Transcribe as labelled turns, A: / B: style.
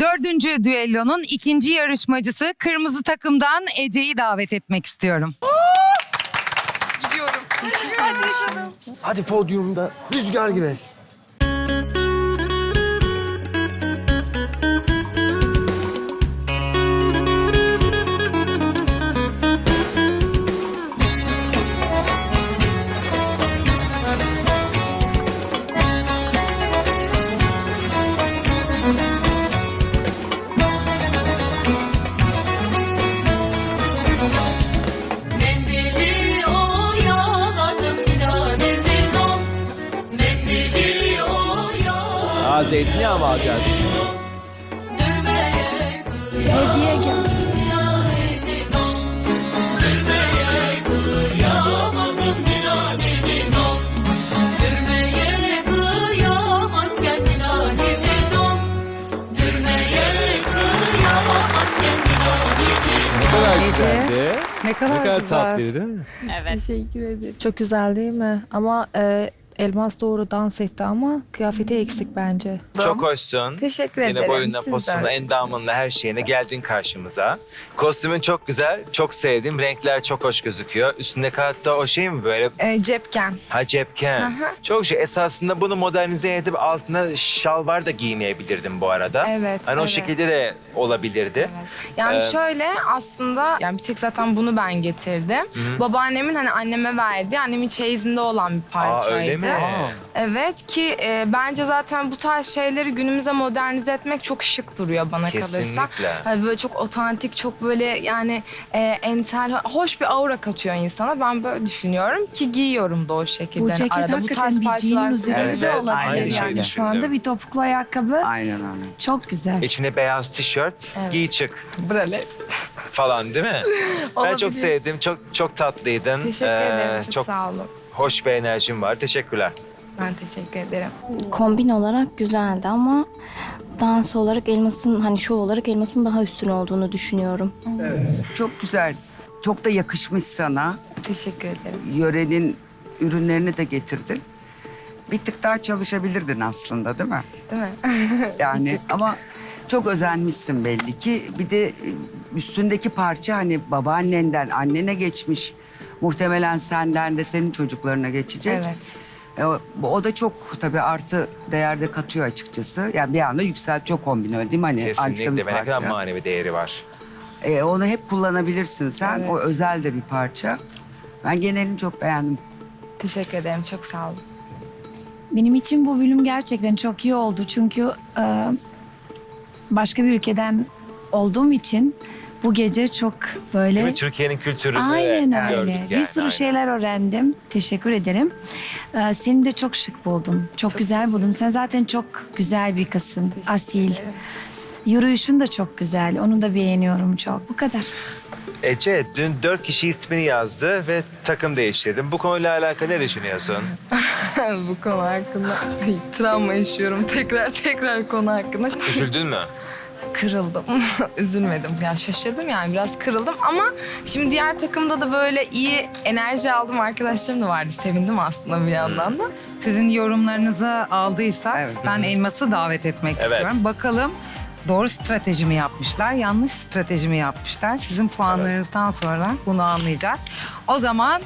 A: Dördüncü düellonun ikinci yarışmacısı kırmızı takımdan Ece'yi davet etmek istiyorum.
B: Hadi podyumda rüzgar gibi es.
C: Zeytinyağı mı alacağız?
D: Hediye gel.
C: kadar güzeldi.
A: Ne kadar,
C: Ne kadar
A: güzel.
C: tatlıydı değil mi?
D: Teşekkür ederim. Çok güzel değil mi? Ama e, Elmas doğru dans etti ama kıyafeti eksik bence.
E: Çok hoşsun.
D: Teşekkür
E: Yine
D: ederim.
E: boyunla,
D: Siz de
E: posunla,
D: öyle.
E: endamınla her şeyine geldin karşımıza. Kostümün çok güzel, çok sevdim. Renkler çok hoş gözüküyor. Üstünde hatta o şey mi böyle
D: E, cepken.
E: ha cepken. Çok şey. Esasında bunu modernize edip altına şalvar da giymeyebilirdim bu arada.
D: Evet,
E: Hani o
D: evet.
E: şekilde de olabilirdi.
D: Yani
E: Ee,
D: şöyle aslında yani bir tek zaten bunu ben getirdim. Babaannemin hani anneme verdi. Annemin çeyizinde olan bir parçaydı.
E: öyle mi?
D: Evet ki e, bence zaten bu tarz şeyleri günümüze modernize etmek çok şık duruyor bana kalırsa.
E: Kesinlikle.
D: Hani böyle çok otantik, çok böyle yani e, entel, hoş bir aura katıyor insana. Ben böyle düşünüyorum ki giyiyorum da o şekilde.
F: Bu ceket
D: arada bu
F: hakikaten
D: tarz
F: bir
D: parçalar
F: jean'in üzerinde
E: Evet,
F: de
E: evet,
F: olabilir
E: aynı şeyi
F: yani. Şu
E: düşündüm.
F: anda bir topuklu ayakkabı
B: Aynen aynen.
F: çok güzel.
E: İçine beyaz tişört,
D: Evet.
E: giy çık
D: Böyle.
E: falan değil mi? ben
D: Olabilir.
E: çok sevdim. Çok çok tatlıydın.
D: Teşekkür
E: Ee,
D: ederim. Çok,
E: çok
D: sağ olun.
E: Hoş bir enerjin var. Teşekkürler.
D: Ben teşekkür ederim.
G: kombin olarak güzeldi ama dans olarak elmasın hani şov olarak elmasın daha üstün olduğunu düşünüyorum.
H: Çok güzel. Çok da yakışmış sana.
D: Teşekkür ederim.
H: Yörenin ürünlerini de getirdin. Bir tık daha çalışabilirdin aslında değil mi?
D: Değil mi?
H: Yani ama çok özenmişsin belli ki. Bir de e, üstündeki parça hani babaannenden annene geçmiş. Muhtemelen senden de senin çocuklarına geçecek.
D: Evet.
H: E, o, o da çok tabii artı değerde katıyor açıkçası. Yani bir anda yükseltiyor kombin öyle değil mi? Hani antika bir
E: Kesinlikle. Ve ne kadar
H: parça.
E: manevi değeri var.
H: E, onu hep kullanabilirsin sen.
D: Evet.
H: O özel de bir parça. Ben genelini çok beğendim.
D: Teşekkür ederim. Çok sağ olun.
F: Benim için bu bölüm gerçekten çok iyi oldu. Çünkü e, başka bir ülkeden olduğum için bu gece çok böyle...
E: Değil mi? Türkiye'nin kültürünü
F: Aynen öyle.
E: gördük
F: bir
E: yani,
F: sürü
E: aynen.
F: şeyler öğrendim. Teşekkür ederim. Ee, seni de çok şık buldum. Çok, güzel buldum. Sen zaten çok güzel bir kızsın. Asil. Yürüyüşün de çok güzel. Onu da beğeniyorum çok. Bu kadar.
E: Ece dün dört kişi ismini yazdı ve takım değiştirdim. Bu konuyla alakalı ne düşünüyorsun?
D: Bu konu hakkında Ay, travma yaşıyorum. Tekrar tekrar konu hakkında.
E: Üzüldün mü?
D: Kırıldım. Üzülmedim. Yani şaşırdım yani biraz kırıldım ama şimdi diğer takımda da böyle iyi enerji aldım arkadaşlarım da vardı. Sevindim aslında bir yandan da.
A: Sizin yorumlarınızı aldıysak
H: Evet.
A: ben Elmas'ı davet etmek
E: Evet.
A: istiyorum. Bakalım doğru strateji mi yapmışlar, yanlış strateji mi yapmışlar? Sizin puanlarınızdan sonra bunu anlayacağız. O zaman